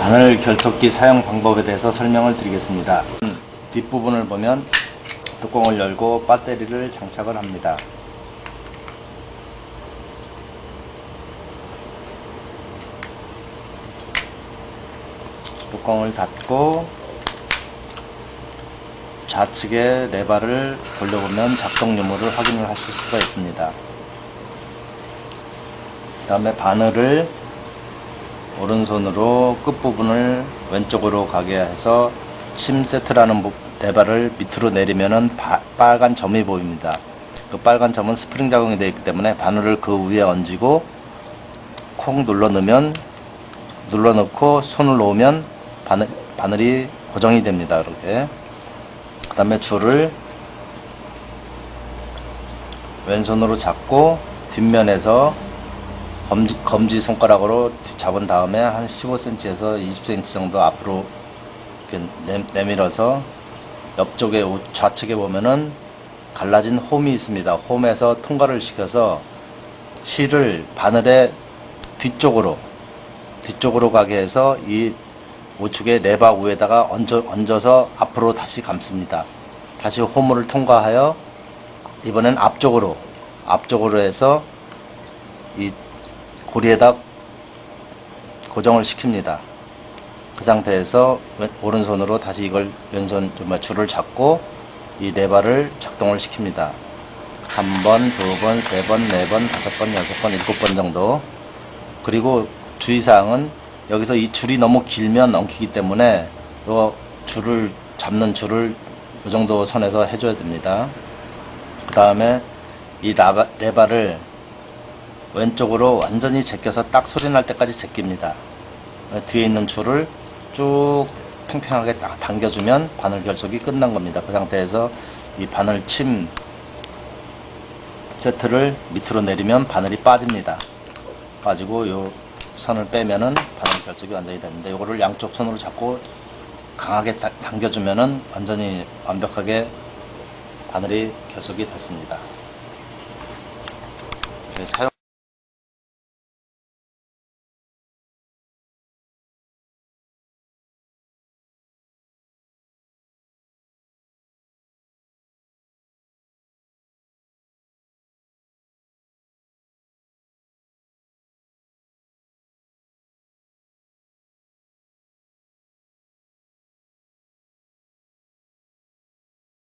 바늘 결속기 사용 방법에 대해서 설명을 드리겠습니다. 음, 뒷부분을 보면 뚜껑을 열고 배터리를 장착을 합니다. 뚜껑을 닫고 좌측의 레바를 돌려보면 작동 유무를 확인을 하실 수가 있습니다. 그 다음에 바늘을 오른손으로 끝부분을 왼쪽으로 가게 해서 침 세트라는 부- 레바를 밑으로 내리면은 바- 빨간 점이 보입니다. 그 빨간 점은 스프링 작용이 되어 있기 때문에 바늘을 그 위에 얹고 콩 눌러 넣으면 눌러 넣고 손을 놓으면 바늘, 바늘이 고정이 됩니다. 이렇게. 그 다음에 줄을 왼손으로 잡고 뒷면에서 검지, 검지 손가락으로 잡은 다음에 한 15cm에서 20cm 정도 앞으로 내밀어서 옆쪽에 우- 좌측에 보면은 갈라진 홈이 있습니다. 홈에서 통과를 시켜서 실을 바늘의 뒤쪽으로 뒤쪽으로 가게 해서 이 우측의 레바 위에다가 얹어, 얹어서 앞으로 다시 감습니다. 다시 홈을 통과하여 이번엔 앞쪽으로 앞쪽으로 해서 이 고리에다 고정을 시킵니다. 그 상태에서 왼- 오른손으로 다시 이걸 왼손 줄을 잡고 이 레바를 작동을 시킵니다. 한 번, 두 번, 세 번, 네 번, 다섯 번, 여섯 번, 일곱 번 정도. 그리고 주의사항은 여기서 이 줄이 너무 길면 엉키기 때문에 요 줄을 잡는 줄을 이 정도 선에서 해줘야 됩니다. 그 다음에 이 라바, 레바를 왼쪽으로 완전히 제껴서 딱 소리 날 때까지 제낍니다. 뒤에 있는 줄을 쭉 팽팽하게 딱 당겨주면 바늘 결속이 끝난 겁니다. 그 상태에서 이 바늘 침 세트를 밑으로 내리면 바늘이 빠집니다. 빠지고 요 선을 빼면은 바늘 결속이 완전히 됩니다. 요거를 양쪽 손으로 잡고 강하게 다- 당겨주면은 완전히 완벽하게 바늘이 결속이 됐습니다. 네, 사용